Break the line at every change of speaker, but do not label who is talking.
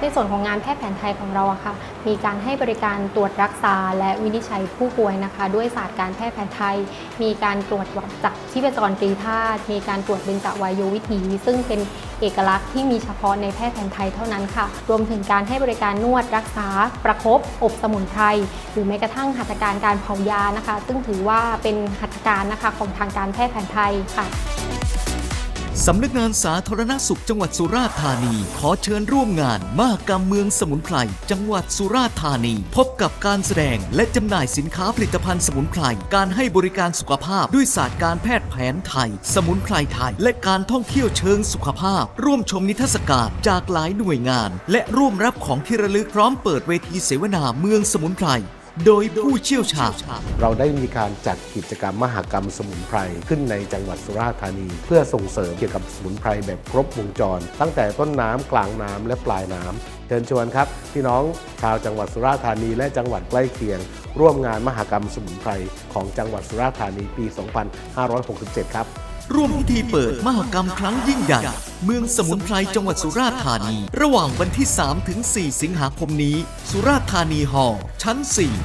ในส่วนของงานแพทย์แผนไทยของเราอะค่ะ มีการให้บริการตรวจรักษา และวินิจฉัยผู้ป่วยนะคะ ด้วยศาสตร์การแพทย์แผนไทย มีการตรวจวัดจับชีพจรตรีธาตุมีการตรวจเบญจวายโยวิถี ซึ่งเป็นเอกลักษณ์ที่มีเฉพาะในแพทย์แผนไทยเท่านั้นค่ะ รวมถึงการให้บริการนวดรักษา ประคบอบสมุนไพรหรือแม้กระทั่งหัตถการการเผายานะคะ ซึ่งถือว่าเป็นหัตถการนะคะของทางการแพทย์แผนไทยค่ะ
สำนักงานสาธารณสุขจังหวัดสุราษฎร์ธานี ขอเชิญร่วมงานมหกรรมเมืองสมุนไพรจังหวัดสุราษฎร์ธานี พบกับการแสดงและจำหน่ายสินค้าผลิตภัณฑ์สมุนไพรการให้บริการสุขภาพด้วยศาสตร์การแพทย์แผนไทย สมุนไพรไทย และการท่องเที่ยวเชิงสุขภาพ ร่วมชมนิทรรศการจากหลายหน่วยงาน และร่วมรับของที่ระลึกพร้อมเปิดเวทีเสวนาเมืองสมุนไพร โดยผู้เชี่ยวชาญ
เราได้มีการจัดกิจกรรมมหกรรมสมุนไพรขึ้นในจังหวัดสุราษฎร์ธานี เพื่อส่งเสริมเกี่ยวกับสมุนไพรแบบครบวงจร ตั้งแต่ต้นน้ำกลางน้ำและปลายน้ำเชิญชวนครับพี่น้องชาวจังหวัดสุราษฎร์ธานีและจังหวัดใกล้เคียง ร่วมงานมหกรรมสมุนไพรของจังหวัดสุราษฎร์ธานีปี 2567 ครับ
ร่วมพิธีเปิดมหกรรมครั้งยิ่งใหญ่ เมืองสมุนไพรจังหวัดสุราษฎร์ธานี ระหว่างวันที่ 3 ถึง 4 สิงหาคมนี้ สุราษฎร์ธานีฮอลล์ชั้น4